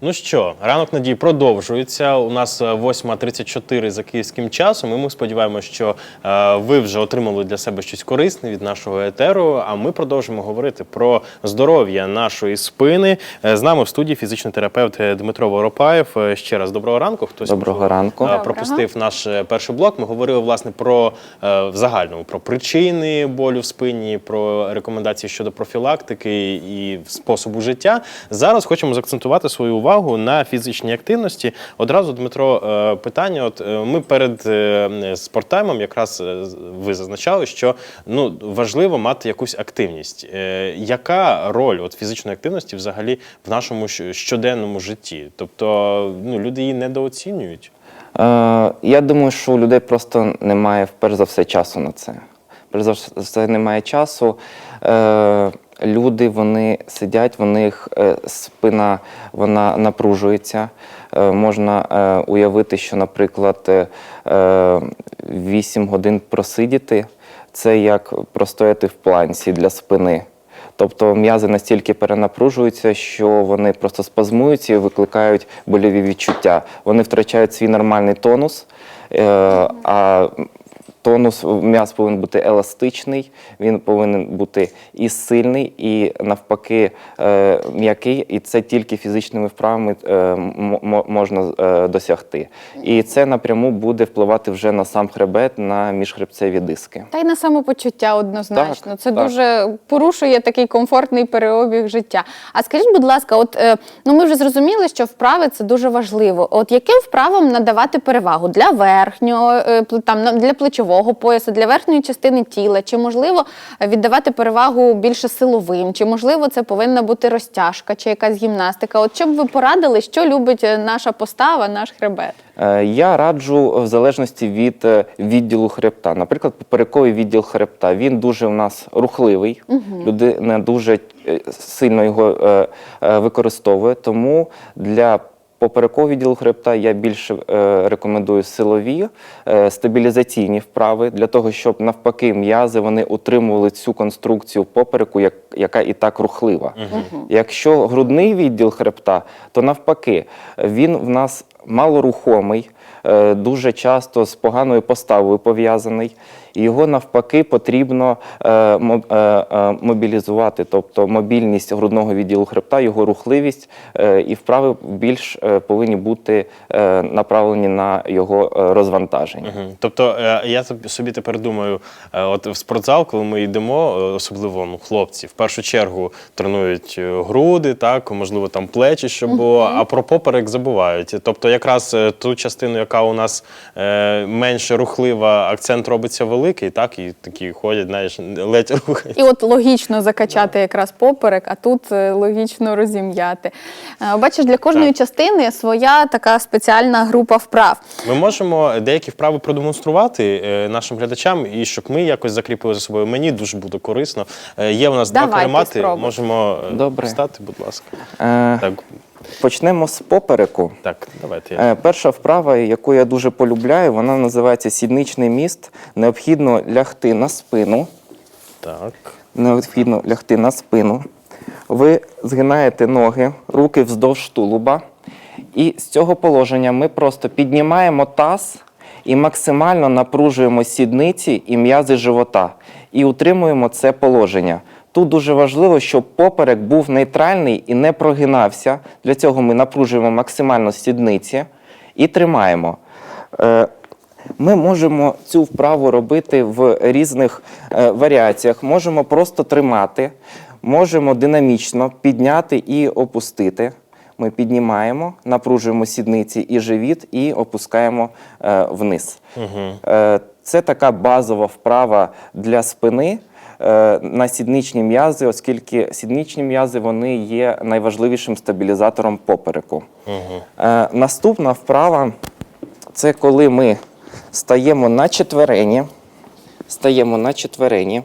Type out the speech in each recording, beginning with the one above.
Ну що, ранок надії продовжується. У нас е, 8.34 за київським часом. І ми сподіваємося, що е, ви вже отримали для себе щось корисне від нашого етеру. А ми продовжимо говорити про здоров'я нашої спини. Е, З нами в студії фізичний терапевт е, Дмитро Воропаєв. Е, Ще раз доброго ранку. Хтось Доброго можливо, ранку. е, Доброго. пропустив наш е, перший блок. Ми говорили власне про е, в загальному про причини болю в спині, про рекомендації щодо профілактики і способу життя. Зараз хочемо заакцентувати свою увагу на фізичній активності. Одразу, Дмитро, е, питання: от е, ми перед е, спорттаймом якраз ви зазначали, що ну важливо мати якусь активність. Яка роль от фізичної активності взагалі в нашому щоденному житті? Тобто ну, люди її недооцінюють. Я думаю, що у людей просто немає, перш за все, часу на це. Перш за все, немає часу. Люди вони сидять, в них е, спина вона напружується. Е, можна е, уявити, що, наприклад, е, е, 8 годин просидіти це як простояти в планці для спини. Тобто м'язи настільки перенапружуються, що вони просто спазмуються і викликають больові відчуття. Вони втрачають свій нормальний тонус, а тонус м'яз повинен бути еластичний, він повинен бути і сильний, і навпаки е, м'який. І це тільки фізичними вправами е, можна е, досягти. І це напряму буде впливати вже на сам хребет, на міжхребцеві диски. Та й на самопочуття однозначно. Так, це так. дуже порушує такий комфортний переобіг життя. А скажіть, будь ласка, от ну ми вже зрозуміли, що вправи це дуже важливо. От яким вправам надавати перевагу для верхнього там для плечового поясу, для верхньої частини тіла? Чи можливо віддавати перевагу більше силовим? Чи можливо це повинна бути розтяжка чи якась гімнастика? От що б ви порадили, що любить е, наша постава, наш хребет? Е, Я раджу в залежності від е, відділу хребта. Наприклад, поперековий відділ хребта він дуже у нас рухливий, людина дуже сильно його використовує. Тому для поперекового діл хребта я більше е, рекомендую силові е, стабілізаційні вправи для того, щоб навпаки м'язи вони утримували цю конструкцію попереку, як, яка і так рухлива. Якщо грудний відділ хребта, то навпаки, він в нас малорухомий, е, дуже часто з поганою поставою пов'язаний. І його навпаки потрібно е, мо- е, мобілізувати, тобто мобільність грудного відділу хребта, його рухливість е, і вправи більш е, повинні бути е, направлені на його розвантаження. Мгм. Тобто е, я собі- собі тепер думаю, е, от в спортзал, коли ми йдемо, особливо ну, хлопці, в першу чергу тренують е, груди, так, можливо, там плечі, щоб було, а про поперек забувають. Тобто, якраз е, ту частину, яка у нас е, менше рухлива, акцент робиться великий, так, і такі ходять, знаєш, ледь рухають. І от логічно закачати якраз поперек, а тут е, логічно розім'яти. Бачиш, для кожної Так. частини своя така спеціальна група вправ. Ми можемо деякі вправи продемонструвати нашим глядачам, і щоб ми якось закріпили за собою. Мені дуже буде корисно. Є у нас два Давайте спробуємо. Можемо е, Добре. встати, будь ласка. Е, Так, Почнемо з попереку. так, давайте. Я. Е, Перша вправа, яку я дуже полюбляю, вона називається сідничний міст. Необхідно лягти на спину. Так. Необхідно лягти на спину. Ви згинаєте ноги, руки вздовж тулуба. І з цього положення ми просто піднімаємо таз і максимально напружуємо сідниці і м'язи живота. І утримуємо це положення. Тут дуже важливо, щоб поперек був нейтральний і не прогинався. Для цього ми напружуємо максимально сідниці і тримаємо. Е, ми можемо цю вправу робити в різних е, варіаціях. Можемо просто тримати, можемо динамічно підняти і опустити. Ми піднімаємо, напружуємо сідниці і живіт, і опускаємо е, вниз. Е, це така базова вправа для спини на сідничні м'язи, оскільки сідничні м'язи вони є найважливішим стабілізатором попереку. Е, наступна вправа це коли ми стаємо на четверені, стаємо на четверені,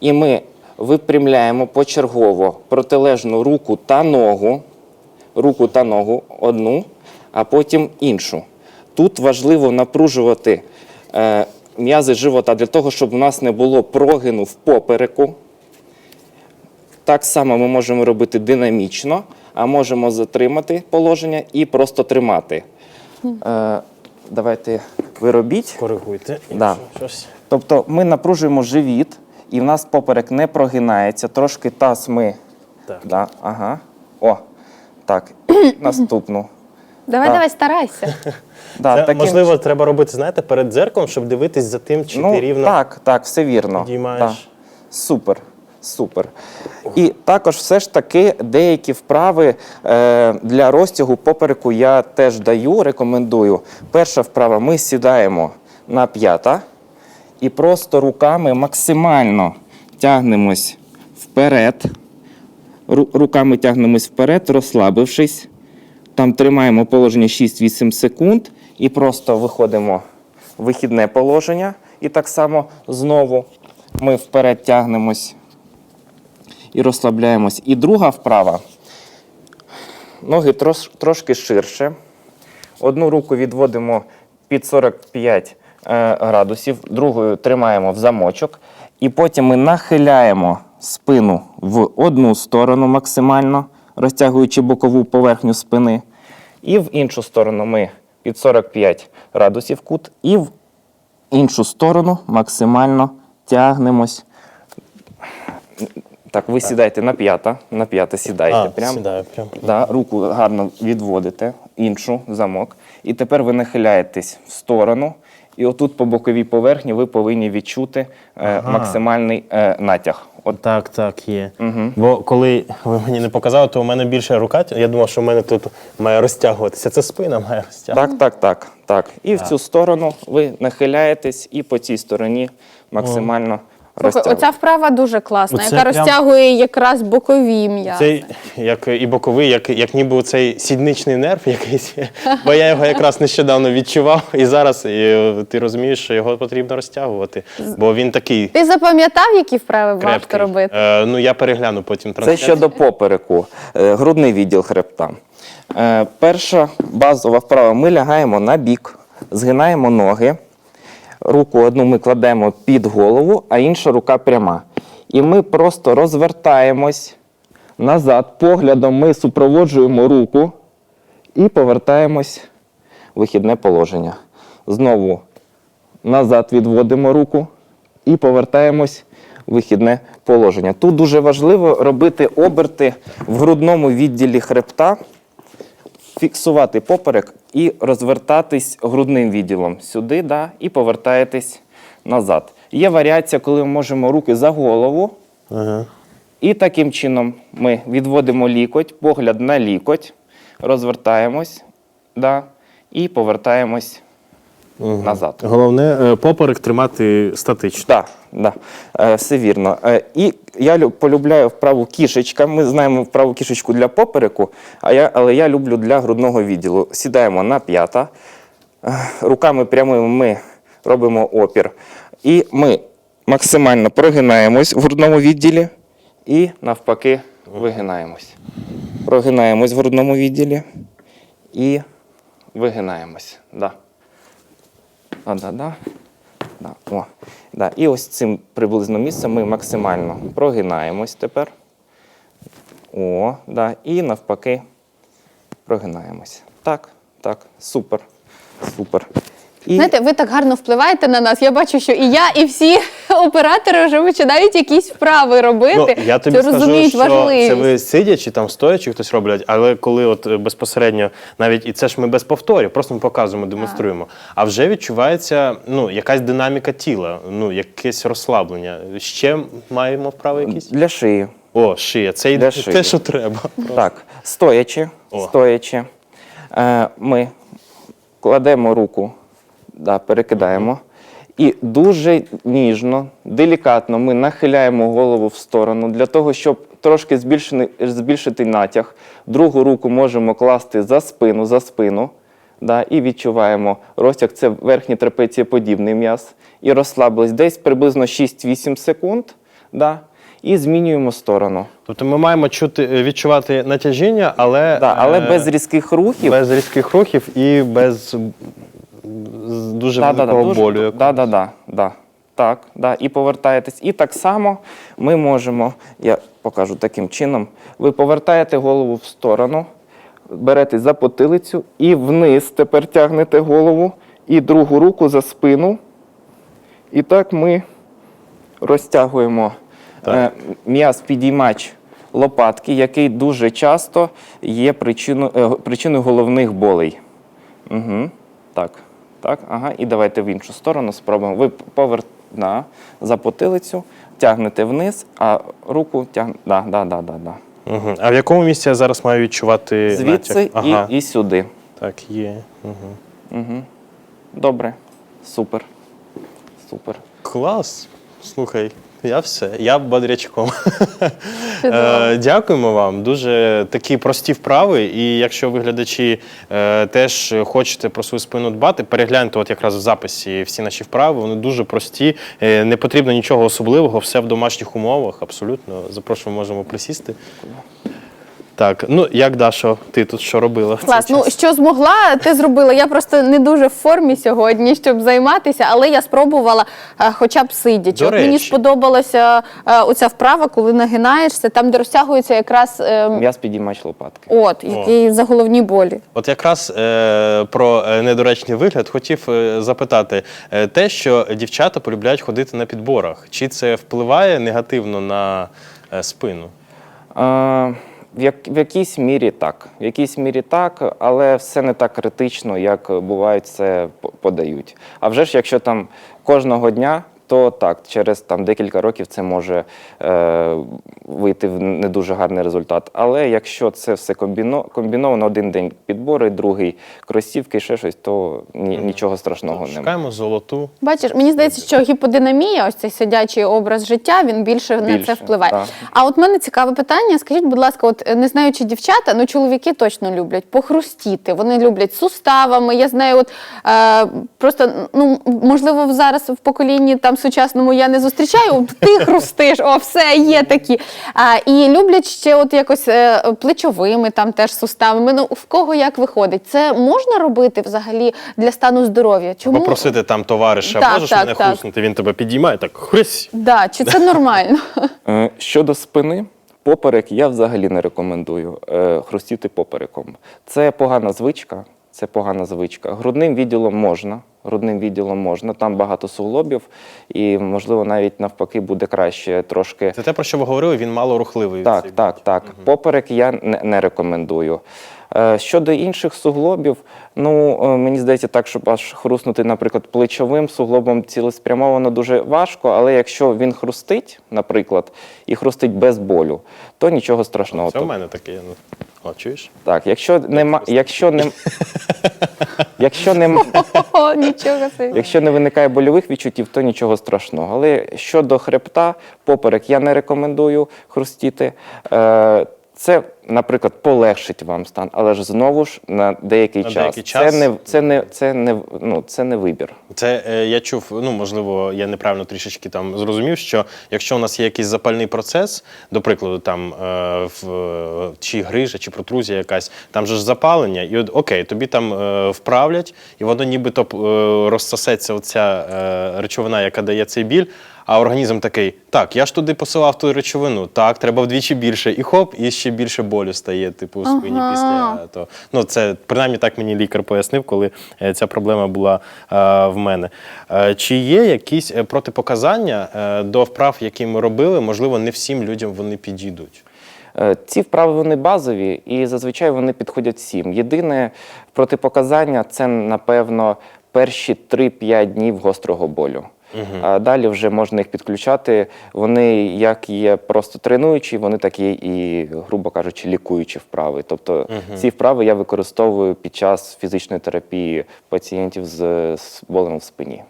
і ми випрямляємо почергово протилежну руку та ногу, руку та ногу одну, а потім іншу. Тут важливо напружувати е, м'язи живота для того, щоб у нас не було прогину в попереку. Так само ми можемо робити динамічно, а можемо затримати положення і просто тримати. Е, давайте ви робіть. Коригуйте. Да. Щось. Тобто ми напружуємо живіт, і в нас поперек не прогинається. Трошки таз ми. Так. Да, ага. О, так. Наступну. Давай, Так. давай, старайся. Да, Це, таким можливо, треба робити, знаєте, перед дзеркалом, щоб дивитись за тим, чи Ну, ти рівно. Так, так, все вірно. підіймаєш. Так. Супер. Супер. І також все ж таки деякі вправи е, для розтягу попереку я теж даю, рекомендую. Перша вправа ми сідаємо на п'ята і просто руками максимально тягнемось вперед. Ру- Руками тягнемось вперед, розслабившись. Там тримаємо положення 6-8 секунд і просто виходимо в вихідне положення. І так само знову ми вперед тягнемось і розслабляємось. І друга вправа. Ноги трош, трошки ширше. Одну руку відводимо під 45 е, градусів, другою тримаємо в замочок. І потім ми нахиляємо спину в одну сторону максимально, розтягуючи бокову поверхню спини. І в іншу сторону ми під 45 градусів кут, і в іншу сторону максимально тягнемось. Так, ви сідайте на п'ята, на п'яте сідайте. А, прям. сідаю прям. Да, руку гарно відводите, іншу замок. І тепер ви нахиляєтесь в сторону. І отут по боковій поверхні ви повинні відчути е, максимальний е, натяг. От Так, так, є. Бо коли ви мені не показали, то у мене більше рука. Я думав, що в мене тут має розтягуватися. Це спина має розтягуватися. так, так, так, так. І в цю сторону ви нахиляєтесь, і по цій стороні максимально Слухай, оця вправа дуже класна, Оце яка прям- розтягує якраз бокові м'язи. Цей як і боковий, як, як ніби цей сідничний нерв якийсь. Бо я його якраз нещодавно відчував, і зараз і, е, ти розумієш, що його потрібно розтягувати. Бо він такий Ти запам'ятав, які вправи варто крепкий. робити? Е, ну я перегляну потім Це трансляцію. щодо попереку, е, грудний відділ хребта. Е, Перша базова вправа. Ми лягаємо на бік, згинаємо ноги. Руку одну ми кладемо під голову, а інша рука пряма. І ми просто розвертаємось назад. Поглядом ми супроводжуємо руку і повертаємось в вихідне положення. Знову назад відводимо руку і повертаємось в вихідне положення. Тут дуже важливо робити оберти в грудному відділі хребта, фіксувати поперек і розвертатись грудним відділом сюди, да, і повертаєтесь назад. Є варіація, коли ми можемо руки за голову, Ага. і таким чином ми відводимо лікоть, погляд на лікоть, розвертаємось да, і повертаємось назад. Головне е, поперек тримати статично. Так, да, е, все вірно. Е, і я лю- полюбляю вправу кішечка. Ми знаємо вправу кішечку для попереку, а я, але я люблю для грудного відділу. Сідаємо на п'ята, е, руками прямими ми робимо опір. І ми максимально прогинаємось в грудному відділі і навпаки вигинаємось. Прогинаємось в грудному відділі і вигинаємось. Да. А, да, да. Да, о, да. І ось цим приблизно місцем ми максимально прогинаємось тепер. О, да. І навпаки прогинаємось. Так, так, супер. Супер. І Знаєте, ви так гарно впливаєте на нас. Я бачу, що і я, і всі оператори вже починають якісь вправи робити. Ну, я тобі Це скажу, розуміють що важливість. це ви сидячи, там стоячи хтось роблять, але коли от е, безпосередньо, навіть і це ж ми без повторів, просто ми показуємо, демонструємо. А вже відчувається ну, якась динаміка тіла, ну, якесь розслаблення. Ще маємо вправи якісь? для шиї. О, шия. Це Для і шиї. те, що треба. Так, стоячи, О. стоячи. Е, ми кладемо руку, да, перекидаємо. І дуже ніжно, делікатно ми нахиляємо голову в сторону для того, щоб трошки збільшити натяг. Другу руку можемо класти за спину, за спину. Да, і відчуваємо розтяг. Це верхній трапецієподібний м'яз. І розслабились десь приблизно 6-8 секунд. Да, і змінюємо сторону. Тобто ми маємо чути, е, відчувати натяжіння, але, Да, але е, без різких рухів. без різких рухів і без дуже Да, да, да, великого дуже- Да, да, да, да. Так, да, і повертаєтесь. І так само ми можемо, я покажу таким чином. Ви повертаєте голову в сторону, беретесь за потилицю і вниз тепер тягнете голову, і другу руку за спину. І так ми розтягуємо е, м'яз підіймач лопатки, який дуже часто є причиною, е, причиною головних болей. Угу. Так, так, ага. І давайте в іншу сторону спробуємо. Ви повер... да, за потилицю, тягнете вниз, а руку тягнете. Да, да, да, да, да. Угу. А в якому місці я зараз маю відчувати Звідси натяг? Ага. і, і сюди. Так, є. Угу. Угу. Добре. Супер. Супер. Клас. Слухай, я все. Я бодрячком. Е, Дякуємо вам. Дуже такі прості вправи. І якщо ви глядачі е, теж хочете про свою спину дбати, перегляньте от якраз в записі всі наші вправи. Вони дуже прості. Е, Не потрібно нічого особливого, все в домашніх умовах. Абсолютно. Запрошуємо, можемо присісти. Так, ну як Дашо, ти тут що робила? в цей Клас, ну час? що змогла, ти зробила. Я просто не дуже в формі сьогодні, щоб займатися, але я спробувала е, хоча б сидячи. До От мені речі. сподобалася е, оця вправа, коли нагинаєшся, там де розтягується якраз е, М'яз підіймач лопатки. от, який за головні болі. От якраз е, про е, недоречний вигляд хотів е, запитати е, те, що дівчата полюбляють ходити на підборах. Чи це впливає негативно на е, спину? Е, в, як, в якійсь мірі так. В якійсь мірі так, але все не так критично, як бувають це подають. А вже ж, якщо там кожного дня, то так, через там декілька років це може е, вийти в не дуже гарний результат. Але якщо це все комбіно, комбіновано один день підбори, другий кросівки, ще щось, то ні, нічого страшного немає. Шукаємо золоту. Бачиш, мені здається, що гіподинамія, ось цей сидячий образ життя, він більше, на це Більше, впливає. так. А от мене цікаве питання. Скажіть, будь ласка, от е, не знаю, чи дівчата, ну чоловіки точно люблять похрустіти. Вони люблять суставами. Я знаю, от е, просто ну можливо, зараз в поколінні там сучасному я не зустрічаю. Ти хрустиш, о, все є такі. А, і люблять ще, от якось е, плечовими, там теж суставами. Ну в кого як виходить? Це можна робити взагалі для стану здоров'я? Чому Попросити там товариша, Так, можеш так, мене так. хруснути, він тебе підіймає, так хрись. Да, чи це нормально? Е, Щодо спини, поперек я взагалі не рекомендую е, хрустіти попереком. Це погана звичка. Це погана звичка. Грудним відділом можна. Грудним відділом можна, там багато суглобів, і можливо навіть навпаки буде краще трошки. Це те, про що ви говорили, він мало рухливий. Так, так, так. Поперек я не, не рекомендую. Е, Щодо інших суглобів, ну е, мені здається, так, щоб аж хруснути, наприклад, плечовим суглобом цілеспрямовано дуже важко, але якщо він хрустить, наприклад, і хрустить без болю, то нічого страшного. Це в мене таке. О, чуєш? Так, якщо нема, якщо не, якщо не, О, нічого собі. Якщо не виникає больових відчуттів, то нічого страшного. Але щодо хребта, поперек я не рекомендую хрустіти. Е, Це, наприклад, полегшить вам стан, але ж знову ж на деякий На час. деякий час. Це не це не це не ну це не вибір. Це е, я чув, ну можливо, я неправильно трішечки там зрозумів, що якщо у нас є якийсь запальний процес, до прикладу, там е, в, чи грижа, чи протрузія якась, там же ж запалення, і от окей, тобі там е, вправлять, і воно нібито е, розсосеться оця е, речовина, яка дає цей біль. А організм такий: так, я ж туди посилав ту речовину, так, треба вдвічі більше, і хоп, і ще більше болю стає, типу, у спині Ага. після то. Ну, це принаймні так мені лікар пояснив, коли е, ця проблема була е, в мене. Е, Чи є якісь е, протипоказання е, до вправ, які ми робили? Можливо, не всім людям вони підійдуть. Е, Ці вправи вони базові і зазвичай вони підходять всім. Єдине протипоказання це, напевно, перші 3-5 днів гострого болю. А далі вже можна їх підключати. Вони як є просто тренуючі, вони так є і, грубо кажучи, лікуючі вправи. Тобто ці вправи я використовую під час фізичної терапії пацієнтів з, з болем в спині.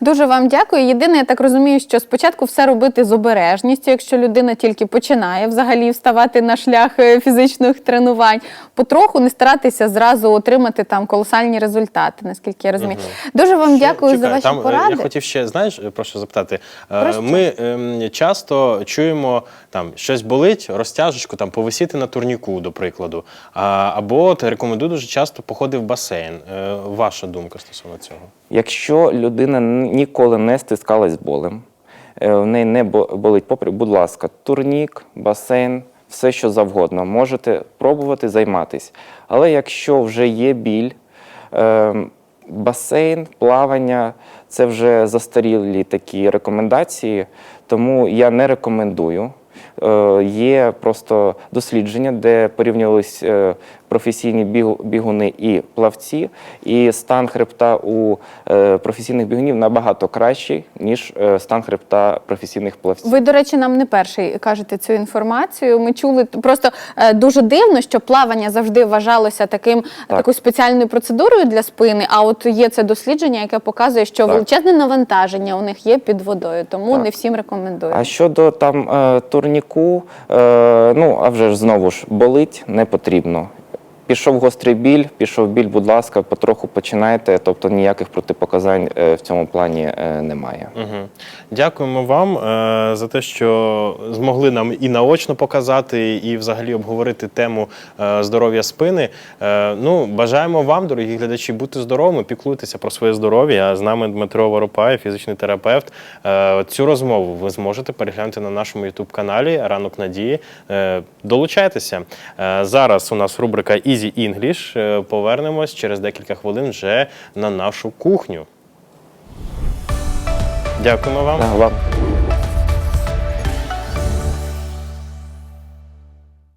Дуже вам дякую. Єдине, я так розумію, що спочатку все робити з обережністю, якщо людина тільки починає взагалі вставати на шлях е, фізичних тренувань, потроху не старатися зразу отримати там колосальні результати, наскільки я розумію. Дуже вам Ще- дякую за ваші там, е, поради. Я хотів ще, знаєш, е, про що запитати. Про? Ми ем, часто чуємо, там щось болить, розтяжечку, там повисіти на турніку, до прикладу. А, або рекомендую дуже часто походи в басейн. Е, Ваша думка стосовно цього? Якщо людина ніколи не стискалась болем, е, в неї не болить поперек, будь ласка, турнік, басейн, все що завгодно, можете пробувати займатися. Але якщо вже є біль, е, басейн, плавання це вже застарілі такі рекомендації, тому я не рекомендую. Е, Є просто дослідження, де порівнювались е, професійні бігуни і плавці, і стан хребта у е, професійних бігунів набагато кращий, ніж е, стан хребта професійних плавців. Ви, до речі, нам не перший кажете цю інформацію. Ми чули просто е, дуже дивно, що плавання завжди вважалося таким такою спеціальною процедурою для спини. А от є це дослідження, яке показує, що Так. величезне навантаження у них є під водою, тому Так. не всім рекомендую. А щодо там турніку, ну а вже ж знову ж болить не потрібно. Пішов гострий біль, пішов біль, будь ласка, потроху починайте, тобто ніяких протипоказань е, в цьому плані е, немає. Угу. Дякуємо вам е, за те, що змогли нам і наочно показати, і взагалі обговорити тему здоров'я спини. Ну, бажаємо вам, дорогі глядачі, бути здоровими, піклуйтеся про своє здоров'я. З нами Дмитро Воропаєв, фізичний терапевт. Цю розмову ви зможете переглянути на нашому ютуб-каналі Ранок Надії. Долучайтеся. Зараз у нас рубрика Easy English. Е, повернемось через декілька хвилин вже на нашу кухню. Дякуємо вам. Дякую Вам